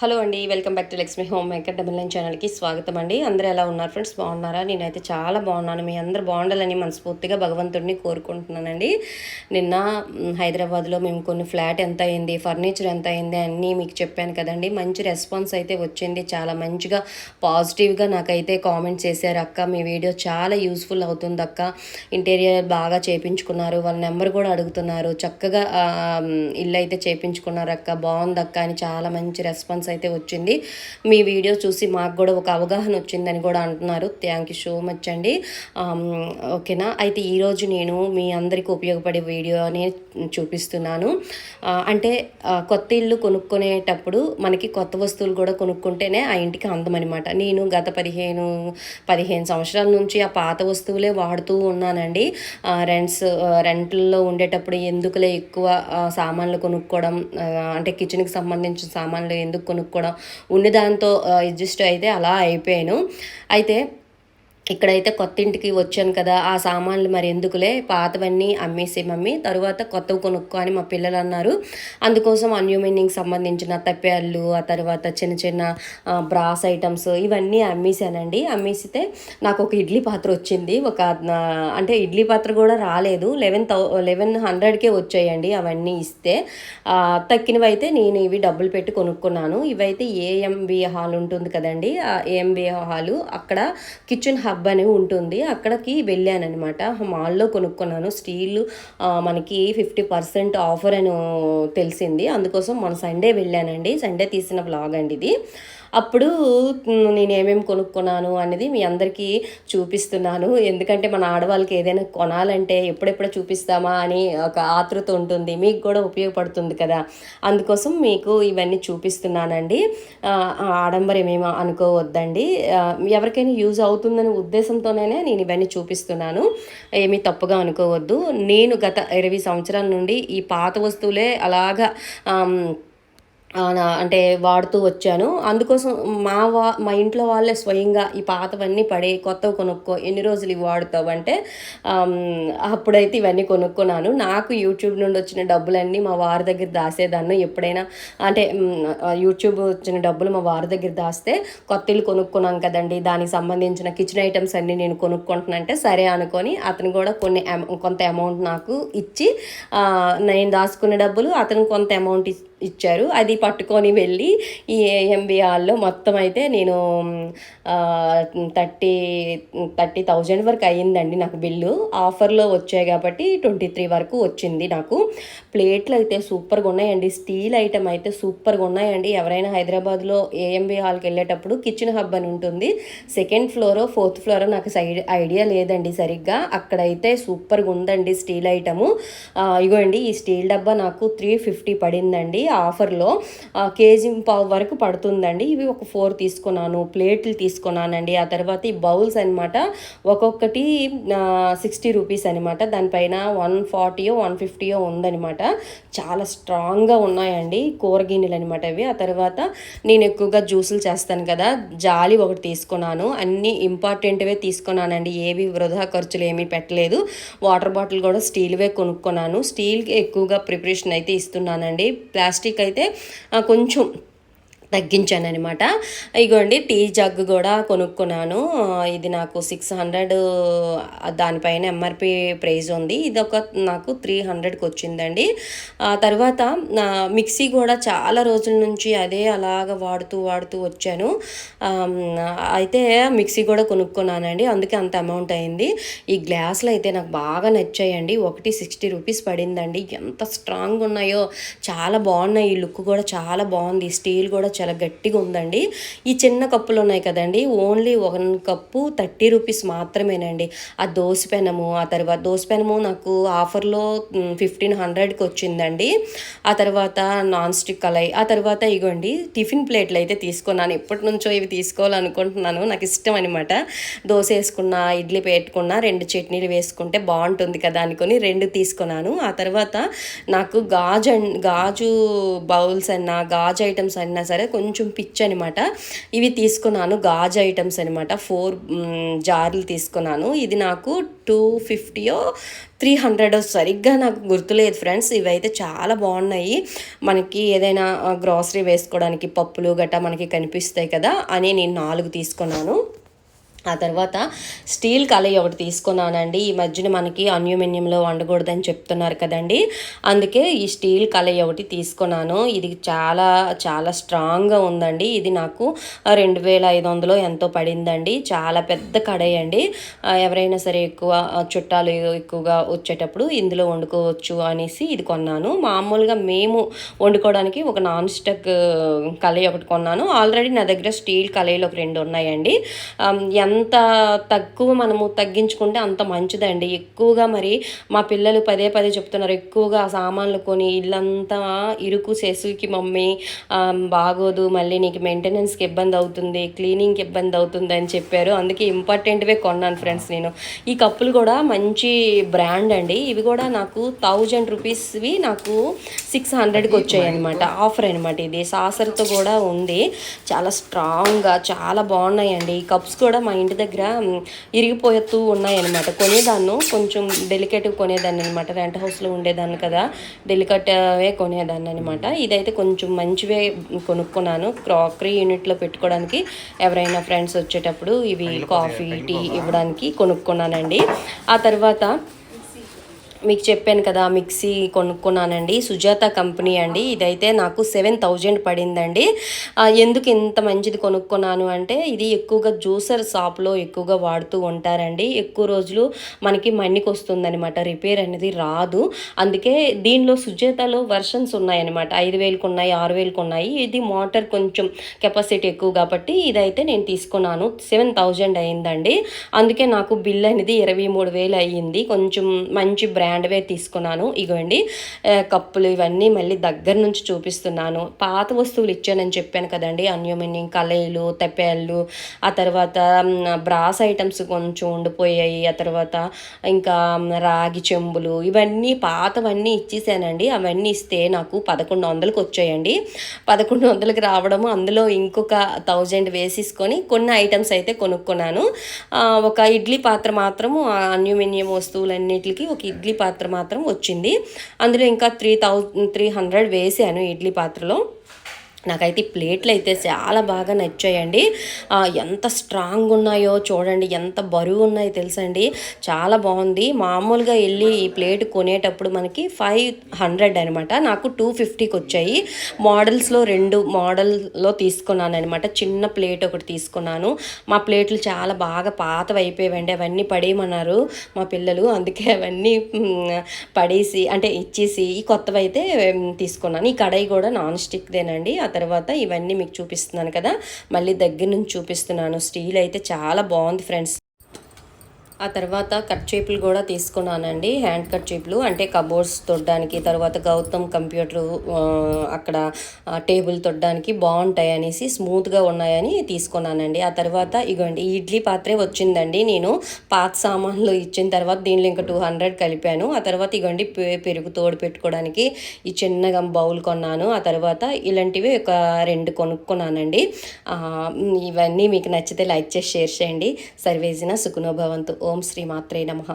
Hello అండి welcome back to Lakshmi home maker double nine ఛానల్కి స్వాగతం అండి. అందరూ ఎలా ఉన్నారు ఫ్రెండ్స్? బాగున్నారా? నేనైతే చాలా బాగున్నాను. మీ అందరు బాగుండాలని మనస్ఫూర్తిగా భగవంతుడిని కోరుకుంటున్నానండి. నిన్న హైదరాబాద్లో మేము కొన్ని ఫ్లాట్ ఎంత అయింది ఫర్నిచర్ ఎంత అయింది అన్నీ మీకు చెప్పాను కదండి. మంచి రెస్పాన్స్ అయితే వచ్చింది. చాలా మంచిగా పాజిటివ్గా నాకైతే కామెంట్స్ చేశారు. అక్క మీ వీడియో చాలా యూస్ఫుల్ అవుతుంది అక్క. ఇంటీరియర్ బాగా చేపించుకున్నారు. వాళ్ళ నెంబర్ కూడా అడుగుతున్నారు. చక్కగా ఇల్లు అయితే చేపించుకున్నారు అక్క. బాగుంది అక్క అని చాలా మంచి రెస్పాన్స్ అయితే వచ్చింది. మీ వీడియో చూసి మాకు కూడా ఒక అవగాహన వచ్చిందని కూడా అంటున్నారు. థ్యాంక్ యూ సో మచ్ అండి. ఓకేనా? అయితే ఈరోజు నేను మీ అందరికీ ఉపయోగపడే వీడియోని చూపిస్తున్నాను. అంటే కొత్త ఇల్లు కొనుక్కునేటప్పుడు మనకి కొత్త వస్తువులు కూడా కొనుక్కుంటేనే ఆ ఇంటికి అందం అనమాట నేను గత పదిహేను పదిహేను సంవత్సరాల నుంచి ఆ పాత వస్తువులే వాడుతూ ఉన్నానండి. రెంట్స్ రెంట్లలో ఉండేటప్పుడు ఎందుకులే ఎక్కువ సామాన్లు కొనుక్కోవడం అంటే కిచెన్కి సంబంధించిన సామాన్లు ఎందుకు కొనుక్కోవడం. ఉన్న దాంతో అడ్జస్ట్ అయితే అలా అయిపోయాను. అయితే ఇక్కడైతే కొత్త ఇంటికి వచ్చాను కదా ఆ సామాన్లు మరి ఎందుకులే? పాతవన్నీ అమ్మేసి మమ్మీ. తరువాత కొత్తవి కొనుక్కో అని మా పిల్లలు అన్నారు. అందుకోసం అన్యూమినింగ్ సంబంధించిన తప్పాళ్ళు ఆ తర్వాత చిన్న చిన్న బ్రాస్ ఐటమ్స్ ఇవన్నీ అమ్మేశానండి. అమ్మేసితే నాకు ఒక ఇడ్లీ పాత్ర వచ్చింది. ఒక అంటే ఇడ్లీ పాత్ర కూడా రాలేదు. లెవెన్ థౌ లెవెన్ హండ్రెడ్కే వచ్చాయండి అవన్నీ ఇస్తే. తక్కినవి అయితే నేను ఇవి డబ్బులు పెట్టి కొనుక్కున్నాను. ఇవైతే ఏఎంబి హాల్ ఉంటుంది కదండి. ఏఎంబి హాలు అక్కడ కిచెన్ హబ్ అని ఉంటుంది. అక్కడికి వెళ్ళానమాట మాల్లో కొనుక్కున్నాను. స్టీల్ మనకి ఫిఫ్టీ పర్సెంట్ ఆఫర్ అని తెలిసింది. అందుకోసం మన సండే వెళ్ళానండి. సండే తీసిన బ్లాగ్ అండి ఇది. అప్పుడు నేను ఏమేమి కొనుక్కున్నాను? అనేది మీ అందరికీ చూపిస్తున్నాను. ఎందుకంటే మన ఆడవాళ్ళకి ఏదైనా కొనాలంటే ఎప్పుడెప్పుడు చూపిస్తామా అని ఒక ఆతృత ఉంటుంది. మీకు కూడా ఉపయోగపడుతుంది కదా. అందుకోసం మీకు ఇవన్నీ చూపిస్తున్నానండి. ఆడంబరం ఏమో అనుకోవద్దండి. ఎవరికైనా యూజ్ అవుతుందనే ఉద్దేశంతోనే నేను ఇవన్నీ చూపిస్తున్నాను. ఏమీ తప్పుగా అనుకోవద్దు. నేను గత ఇరవై సంవత్సరాల నుండి ఈ పాత వస్తువులే అలాగా అంటే వాడుతూ వచ్చాను. అందుకోసం మా వా మా ఇంట్లో వాళ్ళే స్వయంగా ఈ పాతవన్నీ పడే కొత్తవి కొనుక్కో ఎన్ని రోజులు ఇవి వాడుతావు అంటే అప్పుడైతే ఇవన్నీ కొనుక్కున్నాను. నాకు యూట్యూబ్ నుండి వచ్చిన డబ్బులన్నీ మా వారి దగ్గర దాసేదాన్ని. ఎప్పుడైనా అంటే యూట్యూబ్ వచ్చిన డబ్బులు మా వారి దగ్గర దాస్తే కొత్త ఇల్లు కొనుక్కున్నాం కదండి. దానికి సంబంధించిన కిచెన్ ఐటమ్స్ అన్నీ నేను కొనుక్కుంటున్నానంటే సరే అనుకొని అతను కూడా కొన్ని కొంత అమౌంట్ నాకు ఇచ్చి నేను దాచుకున్న డబ్బులు అతను కొంత అమౌంట్ ఇ- ఇచ్చారు. అది పట్టుకొని వెళ్ళి ఈ ఏఎంబి హాల్లో మొత్తం అయితే నేను థర్టీ థర్టీ థౌజండ్ వరకు అయ్యిందండి నాకు బిల్లు. ఆఫర్లో వచ్చాయి కాబట్టి ట్వంటీ త్రీ వరకు వచ్చింది నాకు. ప్లేట్లు అయితే సూపర్గా ఉన్నాయండి. స్టీల్ ఐటమ్ అయితే సూపర్గా ఉన్నాయండి. ఎవరైనా హైదరాబాద్లో ఏఎంబి హాల్కి వెళ్ళేటప్పుడు కిచెన్ హబ్ అని ఉంటుంది. సెకండ్ ఫ్లోరో ఫోర్త్ ఫ్లోరో నాకు సైడ్ ఐడియా లేదండి సరిగ్గా. అక్కడైతే సూపర్గా ఉందండి స్టీల్ ఐటము. ఇగోండి ఈ స్టీల్ డబ్బా నాకు త్రీ ఫిఫ్టీ పడిందండి. ఆఫర్లో ఆ, కేజీ పావు వరకు పడుతుందండి. ఇవి ఒక ఫోర్ తీసుకున్నాను ప్లేట్లు తీసుకున్నానండి. ఆ తర్వాత ఈ బౌల్స్ అనమాట ఒక్కొక్కటి సిక్స్టీ రూపీస్ అనమాట దానిపైన వన్ ఫార్టీయో వన్ ఫిఫ్టీయో ఉందనమాట చాలా స్ట్రాంగ్గా ఉన్నాయండి కూర గిన్నెలు అనమాట అవి. ఆ తర్వాత నేను ఎక్కువగా జ్యూసులు చేస్తాను కదా జాలి ఒకటి తీసుకున్నాను. అన్ని ఇంపార్టెంట్వే తీసుకున్నానండి. ఏవి వృధా ఖర్చులు ఏమీ పెట్టలేదు. వాటర్ బాటిల్ కూడా స్టీల్వే కొనుక్కున్నాను. స్టీల్కి ఎక్కువగా ప్రిపరేషన్ అయితే ఇస్తున్నానండి. ప్లాస్టిక్ ప్లాస్టిక్ అయితే కొంచెం తగ్గించాను అనమాట ఇగోండి టీ జగ్ కూడా కొనుక్కున్నాను. ఇది నాకు సిక్స్ హండ్రెడ్ దానిపైన ఎంఆర్పి ప్రైజ్ ఉంది. ఇది ఒక నాకు త్రీ హండ్రెడ్కి వచ్చిందండి. తర్వాత నా మిక్సీ కూడా చాలా రోజుల నుంచి అదే అలాగ వాడుతూ వాడుతూ వచ్చాను. అయితే మిక్సీ కూడా కొనుక్కున్నానండి. అందుకే అంత అమౌంట్ అయింది. ఈ గ్లాసులు అయితే నాకు బాగా నచ్చాయండి. ఒకటి సిక్స్టీ రూపీస్ పడిందండి. ఎంత స్ట్రాంగ్ ఉన్నాయో చాలా బాగున్నాయి. ఈ లుక్ కూడా చాలా బాగుంది. స్టీల్ కూడా చాలా గట్టిగా ఉందండి. ఈ చిన్న కప్పులు ఉన్నాయి కదండి only one cup thirty rupees మాత్రమేనండి. ఆ దోశ పెనము ఆ తర్వాత దోశ పెనము నాకు ఆఫర్లో ఫిఫ్టీన్ హండ్రెడ్కి వచ్చిందండి. ఆ తర్వాత నాన్ స్టిక్ కలయి ఆ తర్వాత ఇగోండి టిఫిన్ ప్లేట్లు అయితే తీసుకున్నాను. ఎప్పటి నుంచో ఇవి తీసుకోవాలనుకుంటున్నాను. నాకు ఇష్టం అనమాట దోశ వేసుకున్నా ఇడ్లీ పెట్టుకున్నా రెండు చట్నీలు వేసుకుంటే బాగుంటుంది కదా అనుకొని రెండు తీసుకున్నాను. ఆ తర్వాత నాకు గాజు అన్- గాజు బౌల్స్ అన్నా గాజు ఐటమ్స్ అన్నా సరే కొంచెం పిచ్ అనమాట ఇవి తీసుకున్నాను గాజు ఐటమ్స్ అనమాట ఫోర్ జార్లు తీసుకున్నాను. ఇది నాకు టూ ఫిఫ్టీయో త్రీ హండ్రెడ్ సరిగ్గా నాకు గుర్తులేదు ఫ్రెండ్స్. ఇవైతే చాలా బాగున్నాయి. మనకి ఏదైనా గ్రాసరీ వేసుకోవడానికి పప్పులు గట్రా మనకి కనిపిస్తాయి కదా అని నేను నాలుగు తీసుకున్నాను. ఆ తర్వాత స్టీల్ కళాయి ఒకటి తీసుకున్నానండి. ఈ మధ్యన మనకి అన్యూమినియంలో వండకూడదని చెప్తున్నారు కదండి. అందుకే ఈ స్టీల్ కళాయి ఒకటి తీసుకున్నాను. ఇది చాలా చాలా స్ట్రాంగ్గా ఉందండి. ఇది నాకు రెండు వేల ఐదు వందలు ఎంతో పడిందండి. చాలా పెద్ద కడాయి అండి. ఎవరైనా సరే ఎక్కువ చుట్టాలు ఎక్కువగా వచ్చేటప్పుడు ఇందులో వండుకోవచ్చు అనేసి ఇది కొన్నాను. మామూలుగా మేము వండుకోవడానికి ఒక నాన్ స్టక్ కళాయి ఒకటి కొన్నాను. ఆల్రెడీ నా దగ్గర స్టీల్ కళాయిలు ఒక రెండు ఉన్నాయండి. ఎంత ఎంత తక్కువ మనము తగ్గించుకుంటే అంత మంచిదండి. ఎక్కువగా మరి మా పిల్లలు పదే పదే చెప్తున్నారు ఎక్కువగా సామాన్లు కొని ఇల్లంతా ఇరుకు సెసుకి మమ్మీ బాగోదు మళ్ళీ నీకు మెయింటెనెన్స్కి ఇబ్బంది అవుతుంది క్లీనింగ్కి ఇబ్బంది అవుతుంది అని చెప్పారు. అందుకే ఇంపార్టెంట్వే కొన్నాను ఫ్రెండ్స్ నేను. ఈ కప్పులు కూడా మంచి బ్రాండ్ అండి. ఇవి కూడా నాకు థౌజండ్ రూపీస్వి నాకు సిక్స్ హండ్రెడ్కి వచ్చాయి అనమాట ఆఫర్ అనమాట ఇది. సాసర్తో కూడా ఉంది. చాలా స్ట్రాంగ్గా చాలా బాగున్నాయండి. ఈ కప్స్ కూడా మా ఇంటి దగ్గర ఇరిగిపోతూ ఉన్నాయన్నమాట. కొనేదాన్ని కొంచెం డెలికేట్గా కొనేదాన్ని అనమాట రెంట్ హౌస్లో ఉండేదాన్ని కదా డెలికేట్వే కొనేదాన్ని అనమాట ఇదైతే కొంచెం మంచివే కొనుక్కున్నాను. క్రాకరీ యూనిట్లో పెట్టుకోవడానికి ఎవరైనా ఫ్రెండ్స్ వచ్చేటప్పుడు ఇవి కాఫీ టీ ఇవ్వడానికి కొనుక్కున్నానండి. ఆ తర్వాత మీకు చెప్పాను కదా మిక్సీ కొనుక్కున్నానండి. సుజాత కంపెనీ అండి. ఇదైతే నాకు సెవెన్ థౌజండ్ పడిందండి. ఎందుకు ఇంత మంచిది కొనుక్కున్నాను అంటే ఇది ఎక్కువగా జ్యూసర్ షాప్లో ఎక్కువగా వాడుతూ ఉంటారండి. ఎక్కువ రోజులు మనకి మన్నికి వస్తుందనమాట రిపేర్ అనేది రాదు. అందుకే దీనిలో సుజాతలో వర్షన్స్ ఉన్నాయన్నమాట. ఐదు వేలకు ఉన్నాయి ఆరు వేలకు ఉన్నాయి. ఇది మోటార్ కొంచెం కెపాసిటీ ఎక్కువ కాబట్టి ఇదైతే నేను తీసుకున్నాను. సెవెన్ థౌజండ్ అయిందండి. అందుకే నాకు బిల్ అనేది ఇరవై మూడు వేలు అయ్యింది. కొంచెం మంచి బ్రాండ్ హ్యాండ్వేర్ తీసుకున్నాను. ఇగోండి కప్పులు ఇవన్నీ మళ్ళీ దగ్గర నుంచి చూపిస్తున్నాను. పాత వస్తువులు ఇచ్చానని చెప్పాను కదండి. అన్యూమినియం కలయిలు తెప్పేళ్ళు ఆ తర్వాత బ్రాస్ ఐటమ్స్ కొంచెం ఉండిపోయాయి. ఆ తర్వాత ఇంకా రాగి చెంబులు ఇవన్నీ పాతవన్నీ ఇచ్చేసానండి. అవన్నీ ఇస్తే నాకు పదకొండు వందలకు వచ్చాయండి. పదకొండు వందలకు రావడము అందులో ఇంకొక థౌజండ్ వేసేసుకొని కొన్ని ఐటమ్స్ అయితే కొనుక్కున్నాను. ఒక ఇడ్లీ పాత్ర మాత్రము ఆ అన్యూమినియం వస్తువులన్నిటికి ఒక ఇడ్లీ పాత్ర మాత్రం వచ్చింది. అందులో ఇంకా త్రీ థౌ త్రీ హండ్రెడ్ వేసాను ఇడ్లీ పాత్రలో. నాకైతే ఈ ప్లేట్లు అయితే చాలా బాగా నచ్చాయండి. ఎంత స్ట్రాంగ్ ఉన్నాయో చూడండి ఎంత బరువు ఉన్నాయో తెలుసండి. చాలా బాగుంది. మామూలుగా వెళ్ళి ఈ ప్లేట్ కొనేటప్పుడు మనకి ఫైవ్ హండ్రెడ్ అనమాట నాకు టూ ఫిఫ్టీకి వచ్చాయి. మోడల్స్లో రెండు మోడల్లో తీసుకున్నాను అనమాట చిన్న ప్లేట్ ఒకటి తీసుకున్నాను. మా ప్లేట్లు చాలా బాగా పాతవి అయిపోయావండి అవన్నీ పడేయమన్నారు మా పిల్లలు. అందుకే అవన్నీ పడేసి అంటే ఇచ్చేసి ఈ కొత్తవి అయితే తీసుకున్నాను. ఈ కడాయి కూడా నాన్ స్టిక్దేనండి. ఆ తర్వాత ఇవన్నీ మీకు చూపిస్తున్నాను కదా. మళ్ళీ దగ్గర నుంచి చూపిస్తున్నాను. స్టీల్ అయితే చాలా బాగుంది ఫ్రెండ్స్. ఆ తర్వాత కట్ చేపులు కూడా తీసుకున్నానండి. హ్యాండ్ కట్ చేపులు అంటే కబోర్డ్స్ తొడడానికి తర్వాత గౌతమ్ కంప్యూటర్ అక్కడ టేబుల్ తొడడానికి బాగుంటాయి అనేసి స్మూత్గా ఉన్నాయని తీసుకున్నానండి. ఆ తర్వాత ఇగోండి ఇడ్లీ పాత్రే వచ్చిందండి. నేను పాత సామాన్లు ఇచ్చిన తర్వాత దీనిలో ఇంకా టూ హండ్రెడ్ కలిపాను. ఆ తర్వాత ఇగోండి పె- పెరుగు తోడు పెట్టుకోవడానికి ఈ చిన్నగా బౌల్ కొన్నాను. ఆ తర్వాత ఇలాంటివి ఒక రెండు కొనుక్కున్నానండి. ఇవన్నీ మీకు నచ్చితే లైక్ చేసి షేర్ చేయండి. సర్వేజిన సుఖనోభవంతు ఓం శ్రీ మాత్రే నమః.